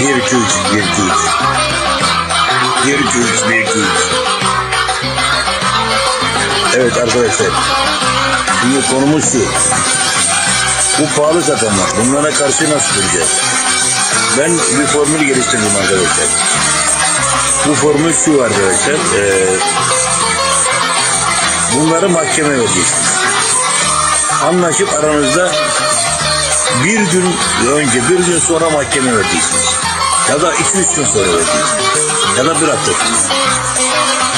Bir iki üç, bir iki üç. Bir iki üç, bir iki üç. Evet arkadaşlar. Şimdi konumuz şu. Bu pahalı satanlar. Bunlara karşı nasıl duracağız? Ben bir formül geliştirdim arkadaşlar. Bu formül şu arkadaşlar. Ee, bunları mahkemeye vereceksiniz. Anlaşıp aranızda bir gün önce, bir gün sonra mahkeme vereceksiniz. Ya da iki üç gün sonra vereceksiniz. Ya da bir hafta.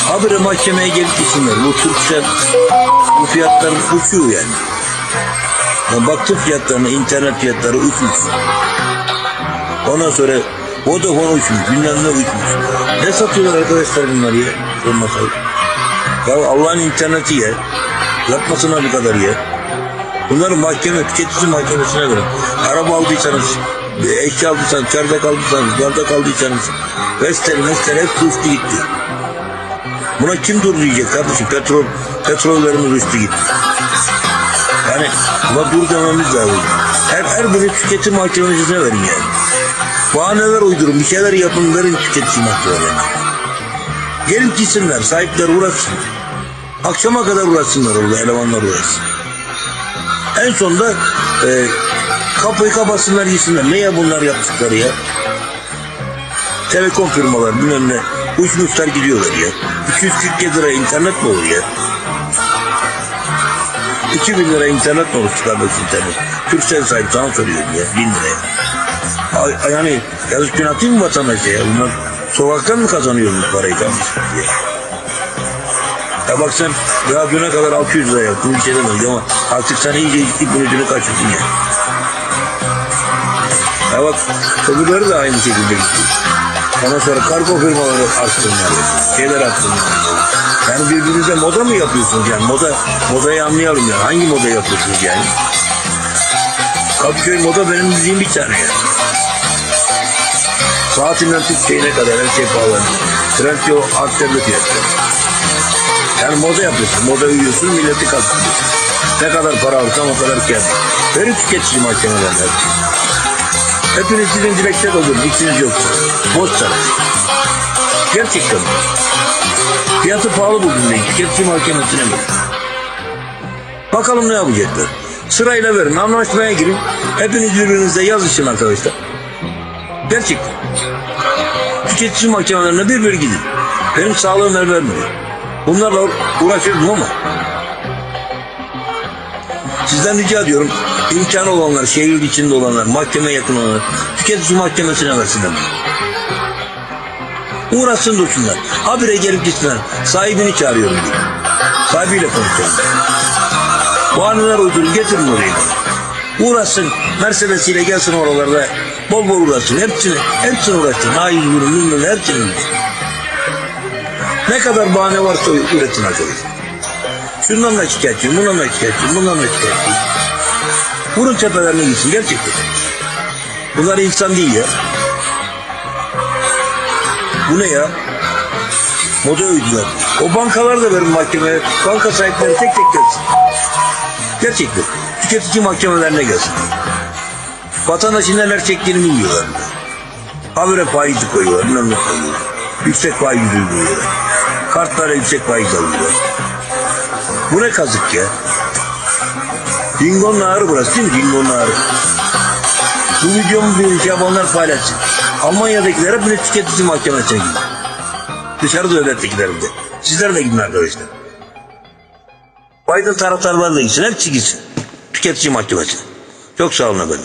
Habire mahkemeye gelip gitsinler. Bu Türkcell bu fiyatlar uçuyor yani. Ben baktım fiyatlarına, internet fiyatları uçmuş. Ondan sonra Vodafone uçmuş, bilmem ne uçmuş. Ne satıyorlar arkadaşlar bunlar ya? Sormasaydı. Ya Allah'ın interneti ya. Yapmasınlar bu kadar ya. Bunları mahkeme, tüketici mahkemesine verin. Araba aldıysanız, eşya aldıysanız, çardak aldıysanız, garda kaldıysanız, vestel, vestel hep uçtu gitti. Buna kim dur diyecek kardeşim? Petrol, petrollerimiz uçtu gitti. Yani buna dur dememiz lazım. Her, her biri tüketim mahkemesine verin yani. Bahaneler uydurun, bir şeyler yapın, verin tüketici mahkemelerine. Gelin gitsinler, sahipler uğraşsın. Akşama kadar uğraşsınlar orada, elemanlar uğraşsın. En sonunda e, kapıyı kapatsınlar gitsinler. Ne ya bunlar yaptıkları ya? Telekom firmalar bilmem ne. Uçmuşlar gidiyorlar ya. 247 lira internet mi olur ya? 2000 lira internet mi olur Starbucks internet? Türkcell sahibi sana soruyorum ya. 1000 liraya. Ay, yani yazık günah değil mi vatandaşa ya? Bunlar sokaktan mı kazanıyor bu parayı kardeşim? Ya bak sen daha düne kadar 600 lira yaptın bir şey demedik ama artık sen iyice ipin ucunu kaçırdın ya. Bak öbürleri de aynı şekilde gitti. Ondan sonra kargo firmaları arttırmaya şeyler arttırmaya Yani birbirinize moda mı yapıyorsunuz yani? Moda, modayı anlayalım yani. Hangi moda yapıyorsunuz yani? Kadıköy moda benim bildiğim bir tane yani. Saatinden tut şeyine kadar her şey pahalı. Trendyol arttırdı fiyatları. Yani moda yapıyorsun, moda uyuyorsun, milleti kazanıyorsun. Ne kadar para alırsan o kadar kâr. Verin tüketici mahkemelerine. Hepiniz sizin dilekte dolun, içiniz yoksa. Boş sana. Gerçekten. Fiyatı pahalı buldum deyin, tüketici mahkemesine mi? Bakalım ne yapacaklar. Sırayla verin, anlaşmaya girin. Hepiniz birbirinize yazışın arkadaşlar. Gerçekten. Tüketici mahkemelerine bir bir gidin. Benim sağlığım el vermiyor. Bunlarla uğraşırdım ama sizden rica ediyorum imkanı olanlar, şehir içinde olanlar, mahkeme yakın olanlar tüketici mahkemesine versinler. Uğraşsın dursunlar. Habire gelip gitsinler. Sahibini çağırıyorum diye. Sahibiyle konuşacağım. Bahaneler uydurun getirin oraya. Uğraşsın. Mercedes'iyle gelsin oralarda. Bol bol uğraşsın. Hepsini, hepsini uğraşsın. Haiz vurun, bilmem hepsini. Ne kadar bahane varsa üretin arkadaşlar. Şundan da şikayetçiyim, bundan da şikayetçiyim, bundan da şikayetçiyim. Vurun tepelerine gitsin gerçekten. Bunlar insan değil ya. Bu ne ya? Moda övdüler. O bankalar da verin mahkemeye. Banka sahipleri tek tek gelsin. Gerçekten. Tüketici mahkemelerine gelsin. Vatandaşın neler çektiğini bilmiyorlar. Habire faizi koyuyorlar, bilmem koyuyorlar. Yüksek faiz uyguluyorlar. Kartlara yüksek faiz alıyorlar. Bu ne kazık ya? Dingo'nun ağrı burası değil mi? Dingo'nun ağrı. Bu videomu bir şey yapanlar paylaşsın. Almanya'dakiler hep tüketici mahkemesine gidiyor. Dışarıda devlettekiler de. Sizler de gidin arkadaşlar. Biden taraftarları da gitsin. Hepsi gitsin. Tüketici mahkemesine. Çok sağ olun efendim.